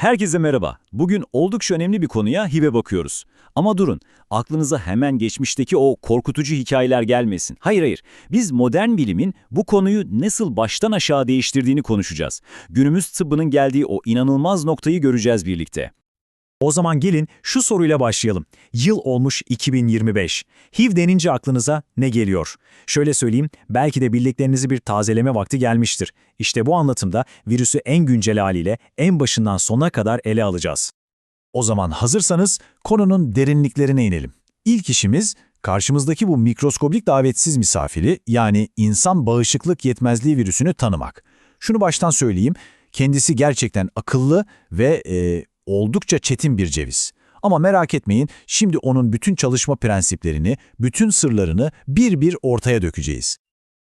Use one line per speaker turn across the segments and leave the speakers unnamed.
Herkese merhaba. Bugün oldukça önemli bir konuya HIV'e bakıyoruz. Ama durun, aklınıza hemen geçmişteki o korkutucu hikayeler gelmesin. Hayır hayır, biz modern bilimin bu konuyu nasıl baştan aşağı değiştirdiğini konuşacağız. Günümüz tıbbının geldiği o inanılmaz noktayı göreceğiz birlikte.
O zaman gelin şu soruyla başlayalım. Yıl olmuş 2025. HIV denince aklınıza ne geliyor? Şöyle söyleyeyim, belki de bildiklerinizi bir tazeleme vakti gelmiştir. İşte bu anlatımda virüsü en güncel haliyle en başından sona kadar ele alacağız. O zaman hazırsanız konunun derinliklerine inelim. İlk işimiz karşımızdaki bu mikroskobik davetsiz misafiri yani insan bağışıklık yetmezliği virüsünü tanımak. Şunu baştan söyleyeyim, kendisi gerçekten akıllı ve e, oldukça çetin bir ceviz. Ama merak etmeyin, şimdi onun bütün çalışma prensiplerini, bütün sırlarını bir bir ortaya dökeceğiz.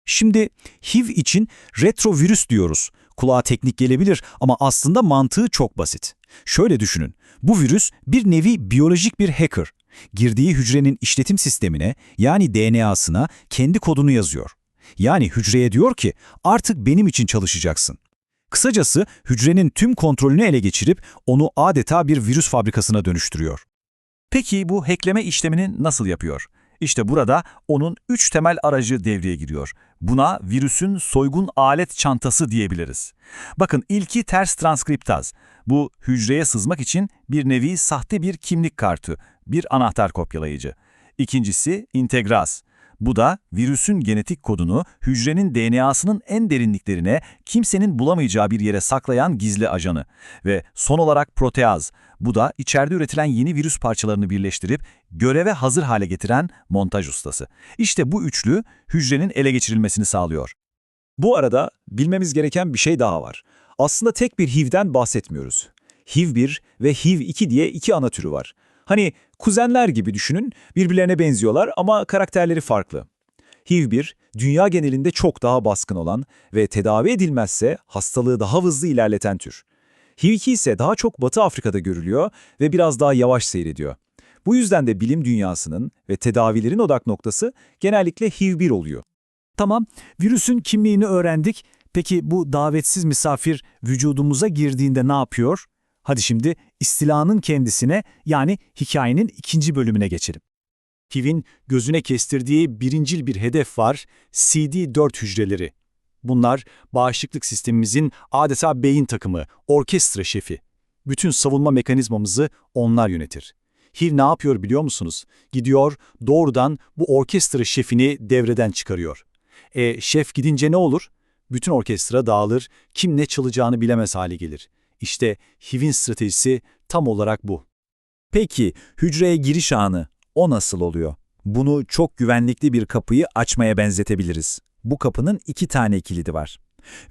Şimdi HIV için retrovirüs diyoruz. Kulağa teknik gelebilir ama aslında mantığı çok basit. Şöyle düşünün, bu virüs bir nevi biyolojik bir hacker. Girdiği hücrenin işletim sistemine yani DNA'sına kendi kodunu yazıyor. Yani hücreye diyor ki artık benim için çalışacaksın. Kısacası hücrenin tüm kontrolünü ele geçirip onu adeta bir virüs fabrikasına dönüştürüyor. Peki bu hackleme işlemini nasıl yapıyor? İşte burada onun üç temel aracı devreye giriyor. Buna virüsün soygun alet çantası diyebiliriz. Bakın ilki ters transkriptaz. Bu hücreye sızmak için bir nevi sahte bir kimlik kartı, bir anahtar kopyalayıcı. İkincisi integraz. Bu da virüsün genetik kodunu hücrenin DNA'sının en derinliklerine kimsenin bulamayacağı bir yere saklayan gizli ajanı. Ve son olarak proteaz. Bu da içeride üretilen yeni virüs parçalarını birleştirip göreve hazır hale getiren montaj ustası. İşte bu üçlü hücrenin ele geçirilmesini sağlıyor.
Bu arada bilmemiz gereken bir şey daha var. Aslında tek bir HIV'den bahsetmiyoruz. HIV-1 ve HIV-2 diye iki ana türü var. Hani kuzenler gibi düşünün, birbirlerine benziyorlar ama karakterleri farklı. HIV-1, dünya genelinde çok daha baskın olan ve tedavi edilmezse hastalığı daha hızlı ilerleten tür. HIV-2 ise daha çok Batı Afrika'da görülüyor ve biraz daha yavaş seyrediyor. Bu yüzden de bilim dünyasının ve tedavilerin odak noktası genellikle HIV-1 oluyor.
Tamam, virüsün kimliğini öğrendik. Peki bu davetsiz misafir vücudumuza girdiğinde ne yapıyor? Hadi şimdi istilanın kendisine yani hikayenin ikinci bölümüne geçelim. HIV'in gözüne kestirdiği birincil bir hedef var, CD4 hücreleri. Bunlar bağışıklık sistemimizin adeta beyin takımı, orkestra şefi. Bütün savunma mekanizmamızı onlar yönetir. HIV ne yapıyor biliyor musunuz? Gidiyor doğrudan bu orkestra şefini devreden çıkarıyor. E şef gidince ne olur? Bütün orkestra dağılır, kim ne çalacağını bilemez hale gelir. İşte HIV'in stratejisi tam olarak bu.
Peki hücreye giriş anı o nasıl oluyor? Bunu çok güvenlikli bir kapıyı açmaya benzetebiliriz. Bu kapının iki tane kilidi var.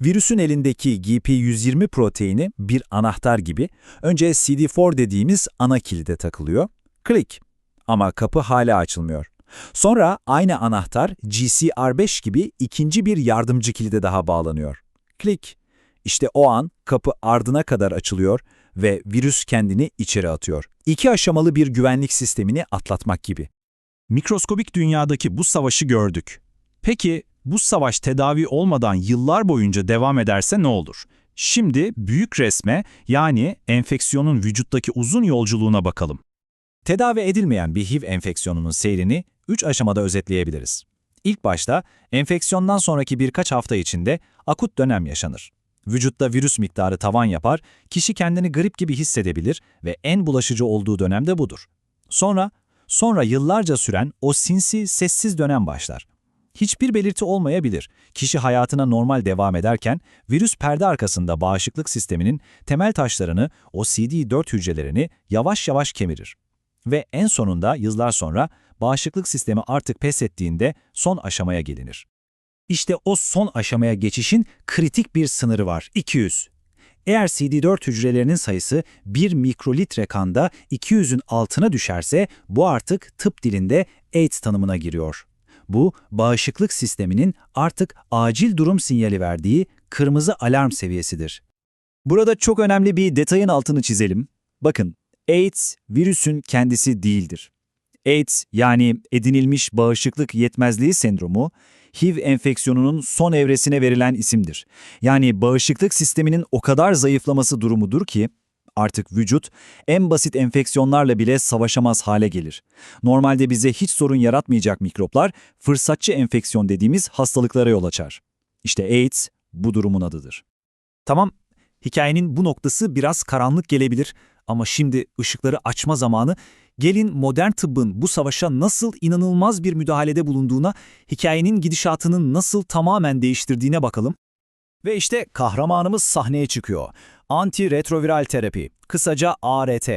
Virüsün elindeki GP120 proteini bir anahtar gibi önce CD4 dediğimiz ana kilide takılıyor. Klik. Ama kapı hala açılmıyor. Sonra aynı anahtar GCR5 gibi ikinci bir yardımcı kilide daha bağlanıyor. Klik. İşte o an kapı ardına kadar açılıyor ve virüs kendini içeri atıyor. İki aşamalı bir güvenlik sistemini atlatmak gibi.
Mikroskobik dünyadaki bu savaşı gördük. Peki bu savaş tedavi olmadan yıllar boyunca devam ederse ne olur? Şimdi büyük resme yani enfeksiyonun vücuttaki uzun yolculuğuna bakalım.
Tedavi edilmeyen bir HIV enfeksiyonunun seyrini 3 aşamada özetleyebiliriz. İlk başta enfeksiyondan sonraki birkaç hafta içinde akut dönem yaşanır. Vücutta virüs miktarı tavan yapar, kişi kendini grip gibi hissedebilir ve en bulaşıcı olduğu dönem de budur. Sonra, sonra yıllarca süren o sinsi, sessiz dönem başlar. Hiçbir belirti olmayabilir. Kişi hayatına normal devam ederken virüs perde arkasında bağışıklık sisteminin temel taşlarını, o CD4 hücrelerini yavaş yavaş kemirir. Ve en sonunda yıllar sonra bağışıklık sistemi artık pes ettiğinde son aşamaya gelinir. İşte o son aşamaya geçişin kritik bir sınırı var, 200. Eğer CD4 hücrelerinin sayısı 1 mikrolitre kanda 200'ün altına düşerse bu artık tıp dilinde AIDS tanımına giriyor. Bu, bağışıklık sisteminin artık acil durum sinyali verdiği kırmızı alarm seviyesidir. Burada çok önemli bir detayın altını çizelim. Bakın, AIDS virüsün kendisi değildir. AIDS yani edinilmiş bağışıklık yetmezliği sendromu, HIV enfeksiyonunun son evresine verilen isimdir. Yani bağışıklık sisteminin o kadar zayıflaması durumudur ki, Artık vücut en basit enfeksiyonlarla bile savaşamaz hale gelir. Normalde bize hiç sorun yaratmayacak mikroplar fırsatçı enfeksiyon dediğimiz hastalıklara yol açar. İşte AIDS bu durumun adıdır.
Tamam, hikayenin bu noktası biraz karanlık gelebilir ama şimdi ışıkları açma zamanı. Gelin modern tıbbın bu savaşa nasıl inanılmaz bir müdahalede bulunduğuna, hikayenin gidişatının nasıl tamamen değiştirdiğine bakalım. Ve işte kahramanımız sahneye çıkıyor. Antiretroviral terapi, kısaca ART.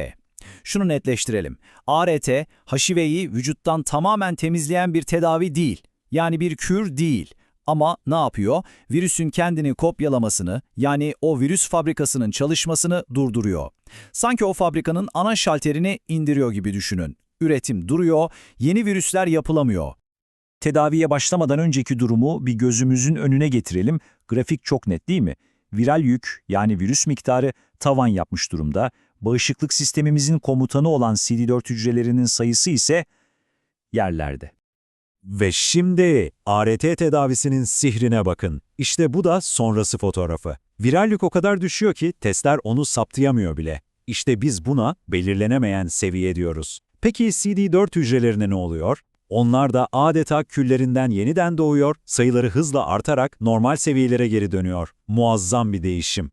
Şunu netleştirelim. ART, HIV'yi vücuttan tamamen temizleyen bir tedavi değil. Yani bir kür değil. Ama ne yapıyor? Virüsün kendini kopyalamasını, yani o virüs fabrikasının çalışmasını durduruyor. Sanki o fabrikanın ana şalterini indiriyor gibi düşünün. Üretim duruyor, yeni virüsler yapılamıyor. Tedaviye başlamadan önceki durumu bir gözümüzün önüne getirelim. Grafik çok net değil mi? Viral yük yani virüs miktarı tavan yapmış durumda. Bağışıklık sistemimizin komutanı olan CD4 hücrelerinin sayısı ise yerlerde.
Ve şimdi ART tedavisinin sihrine bakın. İşte bu da sonrası fotoğrafı. Viral yük o kadar düşüyor ki testler onu saptayamıyor bile. İşte biz buna belirlenemeyen seviye diyoruz. Peki CD4 hücrelerine ne oluyor? Onlar da adeta küllerinden yeniden doğuyor, sayıları hızla artarak normal seviyelere geri dönüyor. Muazzam bir değişim.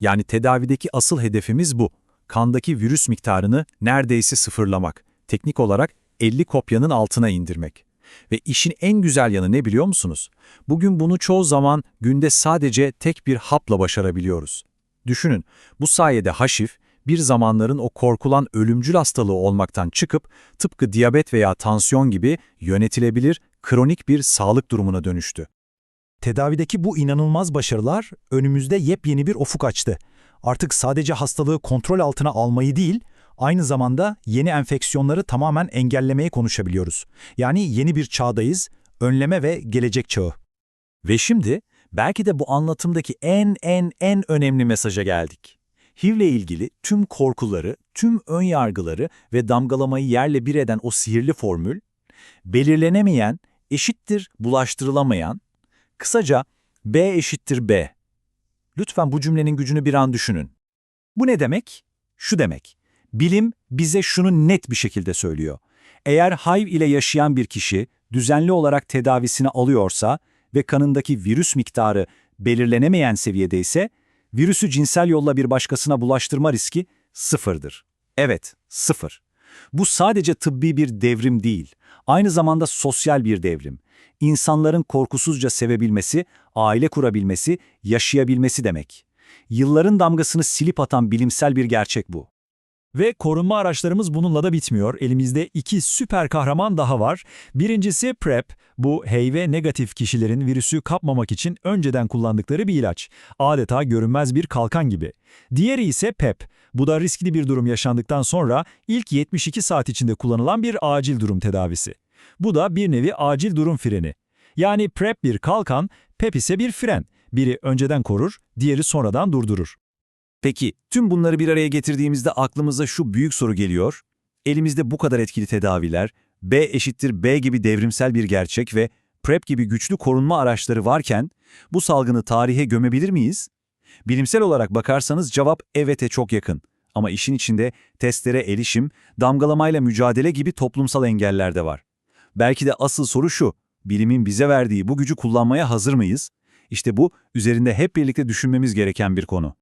Yani tedavideki asıl hedefimiz bu. Kandaki virüs miktarını neredeyse sıfırlamak. Teknik olarak 50 kopyanın altına indirmek. Ve işin en güzel yanı ne biliyor musunuz? Bugün bunu çoğu zaman günde sadece tek bir hapla başarabiliyoruz. Düşünün, bu sayede HIV, bir zamanların o korkulan ölümcül hastalığı olmaktan çıkıp tıpkı diyabet veya tansiyon gibi yönetilebilir kronik bir sağlık durumuna dönüştü.
Tedavideki bu inanılmaz başarılar önümüzde yepyeni bir ufuk açtı. Artık sadece hastalığı kontrol altına almayı değil, aynı zamanda yeni enfeksiyonları tamamen engellemeyi konuşabiliyoruz. Yani yeni bir çağdayız, önleme ve gelecek çağı.
Ve şimdi belki de bu anlatımdaki en en en önemli mesaja geldik. HIV'le ilgili tüm korkuları, tüm ön yargıları ve damgalamayı yerle bir eden o sihirli formül, belirlenemeyen eşittir bulaştırılamayan, kısaca B eşittir B. Lütfen bu cümlenin gücünü bir an düşünün. Bu ne demek? Şu demek. Bilim bize şunu net bir şekilde söylüyor. Eğer HIV ile yaşayan bir kişi düzenli olarak tedavisini alıyorsa ve kanındaki virüs miktarı belirlenemeyen seviyedeyse, virüsü cinsel yolla bir başkasına bulaştırma riski sıfırdır. Evet, sıfır. Bu sadece tıbbi bir devrim değil, aynı zamanda sosyal bir devrim. İnsanların korkusuzca sevebilmesi, aile kurabilmesi, yaşayabilmesi demek. Yılların damgasını silip atan bilimsel bir gerçek bu.
Ve korunma araçlarımız bununla da bitmiyor. Elimizde iki süper kahraman daha var. Birincisi PrEP. Bu HIV negatif kişilerin virüsü kapmamak için önceden kullandıkları bir ilaç. Adeta görünmez bir kalkan gibi. Diğeri ise PEP. Bu da riskli bir durum yaşandıktan sonra ilk 72 saat içinde kullanılan bir acil durum tedavisi. Bu da bir nevi acil durum freni. Yani PrEP bir kalkan, PEP ise bir fren. Biri önceden korur, diğeri sonradan durdurur.
Peki tüm bunları bir araya getirdiğimizde aklımıza şu büyük soru geliyor. Elimizde bu kadar etkili tedaviler, B eşittir B gibi devrimsel bir gerçek ve PrEP gibi güçlü korunma araçları varken bu salgını tarihe gömebilir miyiz? Bilimsel olarak bakarsanız cevap evete çok yakın. Ama işin içinde testlere erişim, damgalamayla mücadele gibi toplumsal engeller de var. Belki de asıl soru şu, bilimin bize verdiği bu gücü kullanmaya hazır mıyız? İşte bu üzerinde hep birlikte düşünmemiz gereken bir konu.